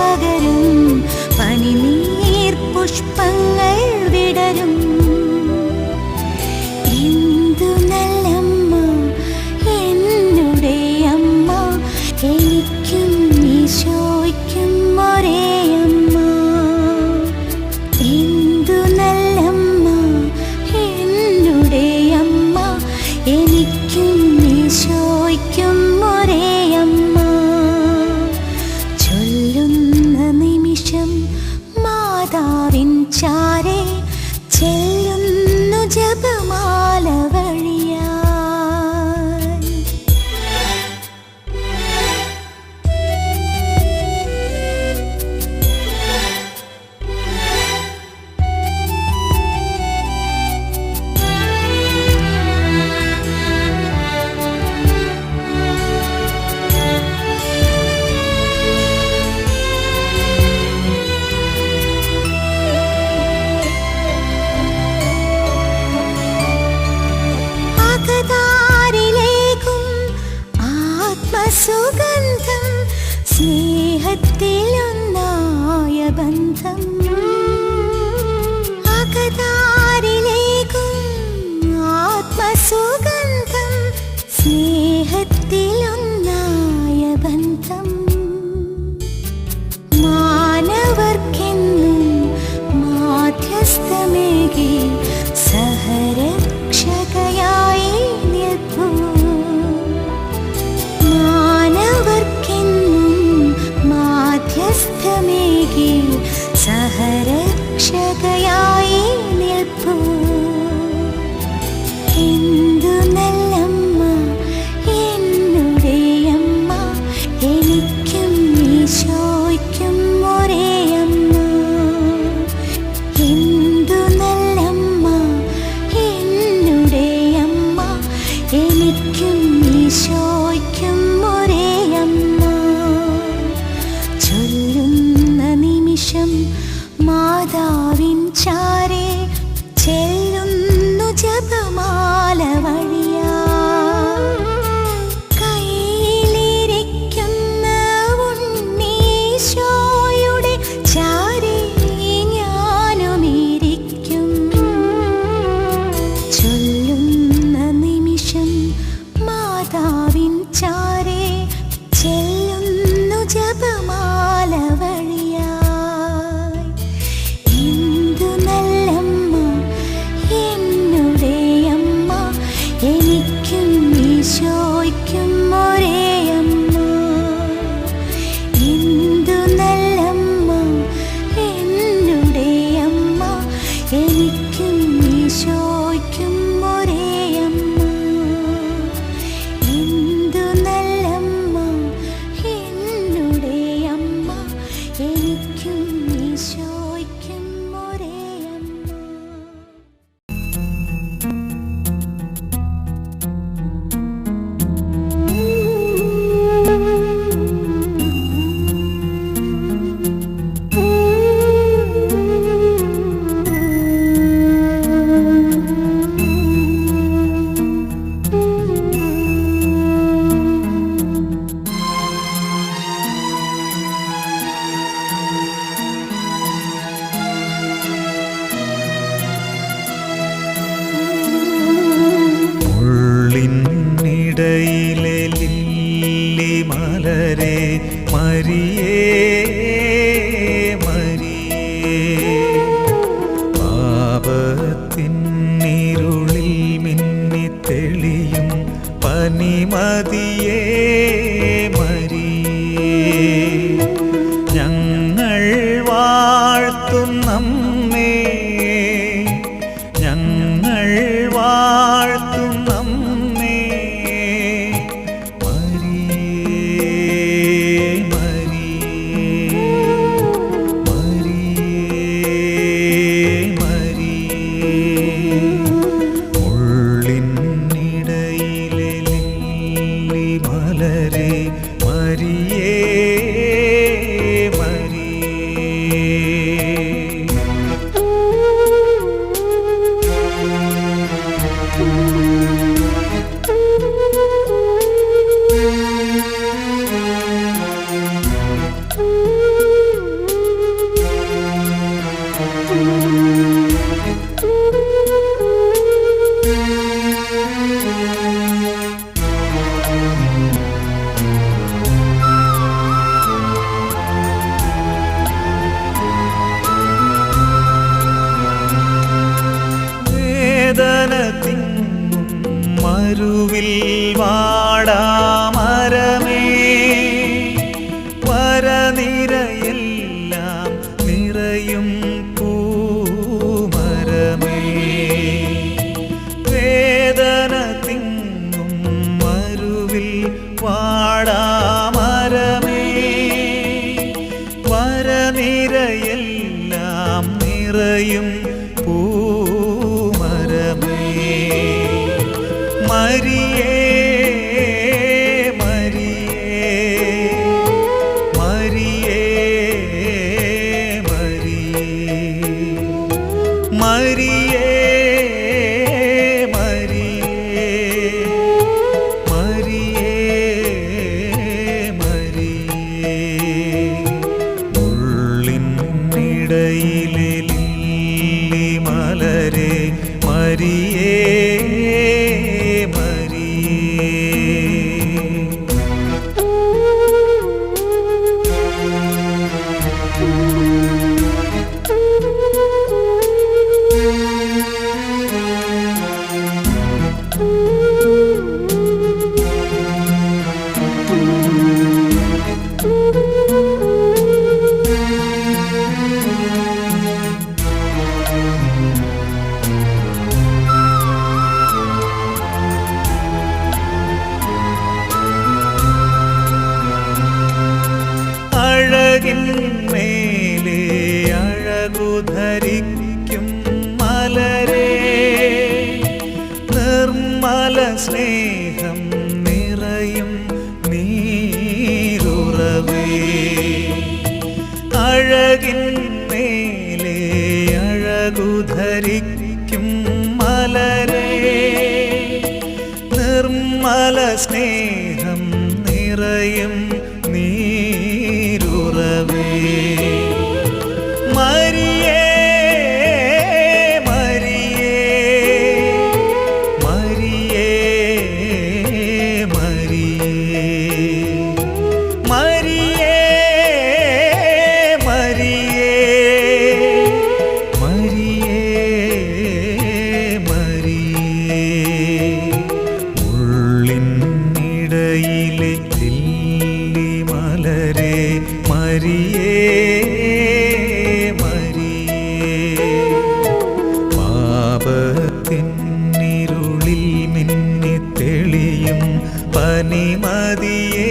पगर चार പാപത്തിന്നിരുളിൽ മിന്നി തെളിയും പനിമതിയ സ്നേഹം നിറയും നീരുറവേ. അഴകിൻ മേലെ അഴകുധരിക്കും മലരേ. നിർമ്മല பனிமதியே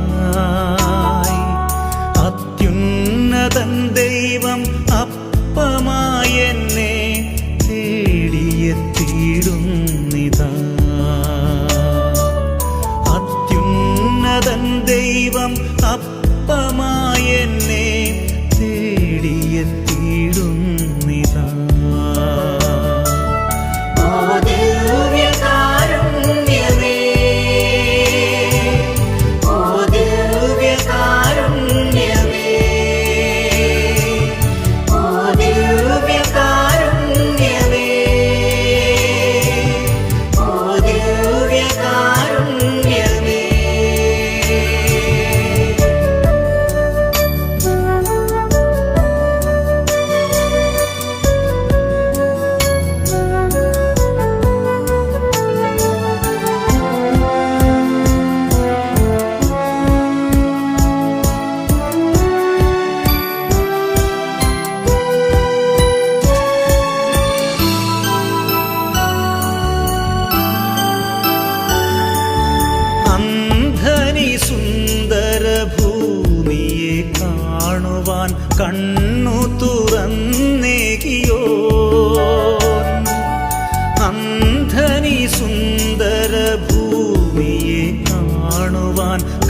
തീർത്ഥയാത്രയായി അത്യുന്നതൻ ദൈവം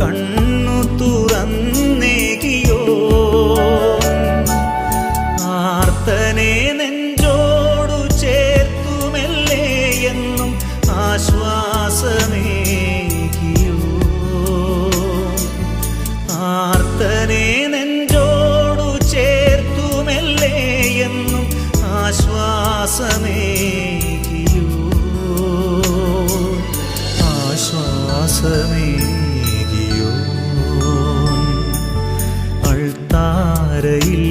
കണ്ണു തുറന്നേകിയോ അൾത്താരയിൽ